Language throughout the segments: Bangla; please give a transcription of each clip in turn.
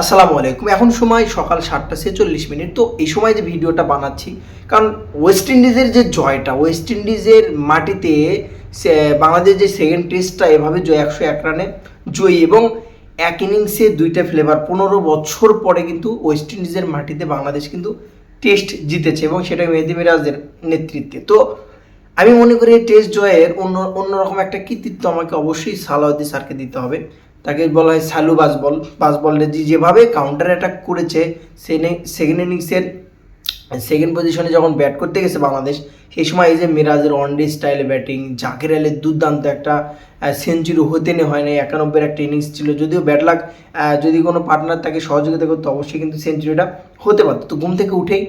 আসসালামু আলাইকুম। এখন সময় সকাল সাতটা ছেচল্লিশ মিনিট। তো এই সময় যে ভিডিওটা বানাচ্ছি, কারণ ওয়েস্ট ইন্ডিজের যে জয়টা ওয়েস্ট ইন্ডিজের মাটিতে বাংলাদেশ যে সেকেন্ড টেস্টটা এভাবে জয়, একশো এক রানে জয়ী এবং এক ইনিংসে দুইটা ফ্লেভার পনেরো বছর পরে কিন্তু ওয়েস্ট ইন্ডিজের মাটিতে বাংলাদেশ কিন্তু টেস্ট জিতেছে এবং সেটা মেহেদি মিরাজের নেতৃত্বে। তো আমি মনে করি টেস্ট জয়ের অন্য, অন্যরকম একটা কৃতিত্ব আমাকে অবশ্যই সালাউদ্দি স্যারকে দিতে হবে। তাকে বলা হয় সালু বাসবল। বাসবলটা যেভাবে কাউন্টার অ্যাটাক করেছে সেকেন্ড ইনিংসের সেকেন্ড পজিশনে যখন ব্যাট করতে গেছে বাংলাদেশ, সেই সময় এই যে মিরাজের ওয়ানডে স্টাইলে ব্যাটিং জাকির আলীর দুর্দান্ত একটা সেঞ্চুরি হতে নে হয় না একানব্বইয়ের একটা ইনিংস ছিল। যদিও ব্যাট লাগ যদি কোনো পার্টনার তাকে সহযোগিতা করতো, অবশ্যই কিন্তু সেঞ্চুরিটা হতে পারতো। তো ঘুম থেকে উঠেই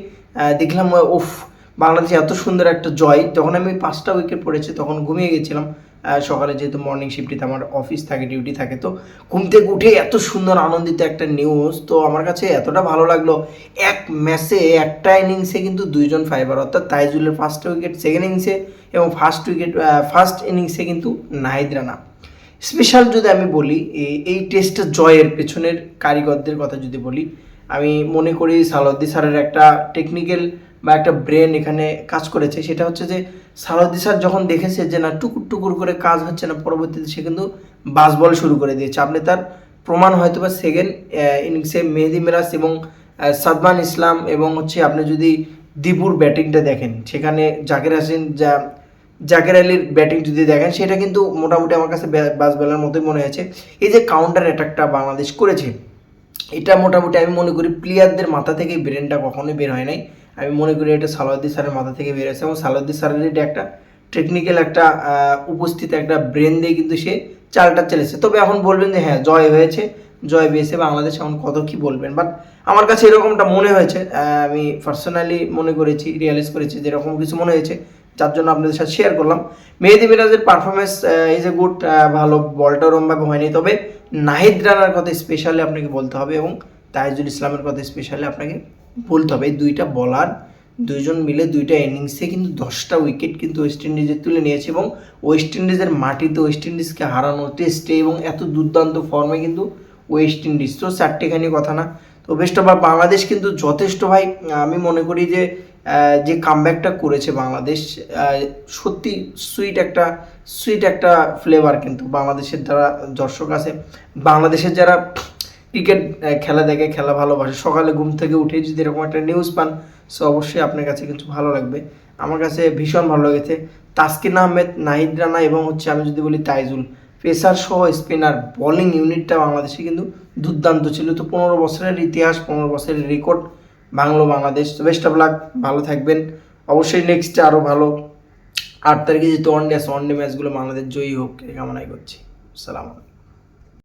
দেখলাম উফ বাংলাদেশে এত সুন্দর একটা জয় যখন আমি পাঁচটা উইকেট পড়েছি, তখন ঘুমিয়ে গেছিলাম সকালে যেহেতু মর্নিং শিফটিতে আমার অফিস থাকে ডিউটি থাকে, তো ঘুম থেকে উঠে এত সুন্দর আনন্দিত একটা নিউজ তো আমার কাছে এতটা ভালো লাগল, এক ম্যাচে একটা ইনিংসে কিন্তু দুইজন ফাইবার অর্থাৎ তাইজুলের ফার্স্ট উইকেট সেকেন্ড ইনিংসে এবং ফার্স্ট উইকেট ফার্স্ট ইনিংসে কিন্তু নাহিদ রানা। স্পেশাল যদি আমি বলি এই- টেস্টের জয়ের পেছনের কারিগরদের কথা যদি বলি, আমি মনে করি সালদ্দি স্যারের একটা টেকনিক্যাল বা একটা ব্রেন এখানে কাজ করেছে, সেটা হচ্ছে যে স্যার যখন দেখেছে যে না টুকুর টুকুর করে কাজ হচ্ছে না পরবর্তীতে, সে কিন্তু বাস বল শুরু করে দিয়েছে। আপনি তার প্রমাণ হয়তো বা সেকেন্ড ইনিংসে মেহেদি মিরাজ এবং সাদমান ইসলাম এবং হচ্ছে আপনি যদি দিপুর ব্যাটিংটা দেখেন, সেখানে জাকির হাসিন যা, জাকের আলীর ব্যাটিং যদি দেখেন, সেটা কিন্তু মোটামুটি আমার কাছে ব্য- বাস বেলার মতোই মনে হয়েছে। এই যে কাউন্টার অ্যাটাকটা বাংলাদেশ করেছে এটা মোটামুটি আমি মনে করি প্লেয়ারদের মাথা থেকে ব্রেনটা কখনোই বের হয় নাই। আমি মনে করি এটা সালাউদ্দিন স্যারের মাথা থেকে বের হয়েছে এবং সালাউদ্দিন স্যারের এটা একটা টেকনিক্যাল একটা উপস্থিত একটা ব্রেন দিয়ে কিন্তু সে চালটা চলেছে তবে এখন বলবেন যে হ্যাঁ জয় হয়েছে, জয় পেয়েছে বাংলাদেশ এখন কত কি বলবেন? বাট আমার কাছে এরকমটা মনে হয়েছে আমি পার্সোনালি মনে করেছি রিয়েলাইজ করেছি যে এরকম কিছু মনে হয়েছে। যার জন্য আপনাদের সাথে শেয়ার করলাম। মেহেদি মিরাজের পারফরমেন্স ইজ এ গুড ভালো বলটা ওরমভাবে হয়নি। তবে নাহিদ রানার কথা স্পেশালি আপনাকে বলতে হবে এবং তাইজুল ইসলামের কথা স্পেশালি আপনাকে বলতে হবে। দুইটা বলার দুইজন মিলে দুইটা ইনিংসে কিন্তু দশটা উইকেট কিন্তু ওয়েস্ট ইন্ডিজে তুলে নিয়েছে এবং ওয়েস্ট ইন্ডিজের মাটিতে ওয়েস্ট ইন্ডিজকে হারানো টেস্টে এবং এত দুর্দান্ত ফর্মে কিন্তু ওয়েস্ট ইন্ডিজ তো চারটেখানি কথা না। তো বেস্ট অফ বাংলাদেশ কিন্তু যথেষ্ট ভাই, আমি মনে করি যে যে কামব্যাকটা করেছে বাংলাদেশ সত্যি সুইট একটা সুইট একটা ফ্লেভার কিন্তু বাংলাদেশের যারা দর্শক আছে, বাংলাদেশের যারা ক্রিকেট খেলা দেখে, খেলা ভালোবাসে, সকালে ঘুম থেকে উঠে যদি এরকম একটা নিউজ পান সো অবশ্যই আপনার কাছে কিছু ভালো লাগবে। আমার কাছে ভীষণ ভালো লেগেছে। তাসকিন আহমেদ, নাহিদ রানা এবং হচ্ছে আমি যদি বলি তাইজুল। পেসার সহ স্পিনার, বোলিং ইউনিটটা বাংলাদেশে কিন্তু দুর্দান্ত ছিল। তো পনেরো বছরের ইতিহাস, পনেরো বছরের রেকর্ড বাংলো বাংলাদেশ। তো বেস্ট অফ লাক, ভালো থাকবেন। অবশ্যই নেক্সটে আরও ভালো। আট তারিখে যেহেতু ওয়ানডে আছে ওয়ানডে ম্যাচগুলো বাংলাদেশ জয়ী হোক, এই কামনাই করছি। সালাম